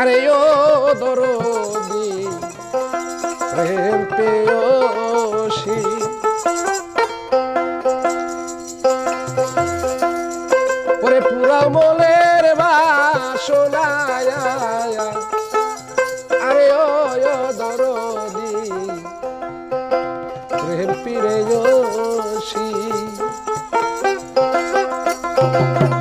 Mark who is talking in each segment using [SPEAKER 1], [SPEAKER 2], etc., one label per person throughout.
[SPEAKER 1] আরে ও দরদি, প্রেম ওরে পুরা মলের বাসনায়। আরে ও দরদি, প্রেম পিরেয়সী Thank you.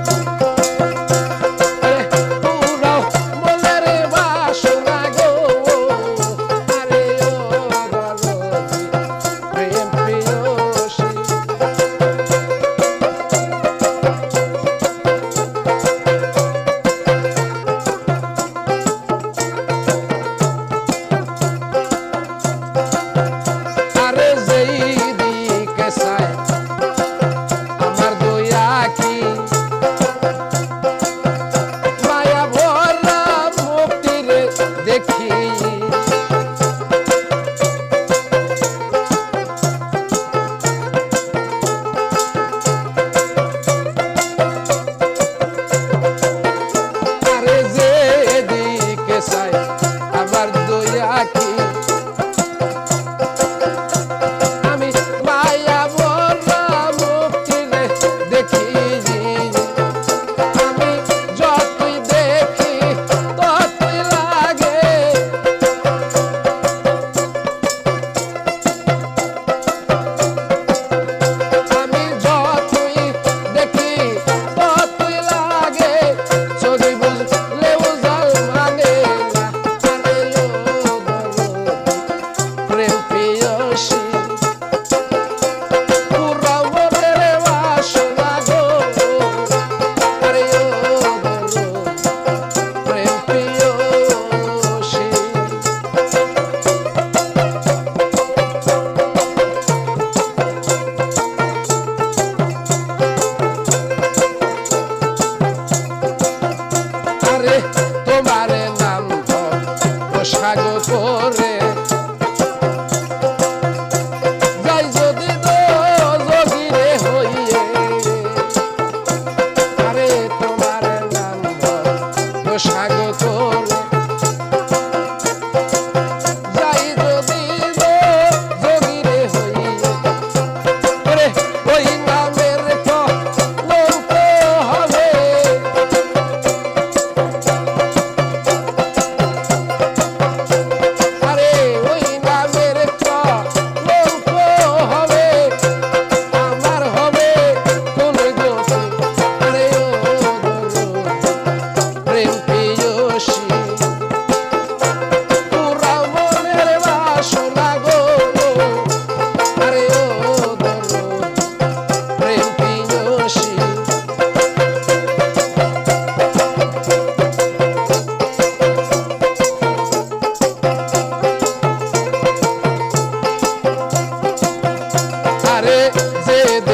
[SPEAKER 1] se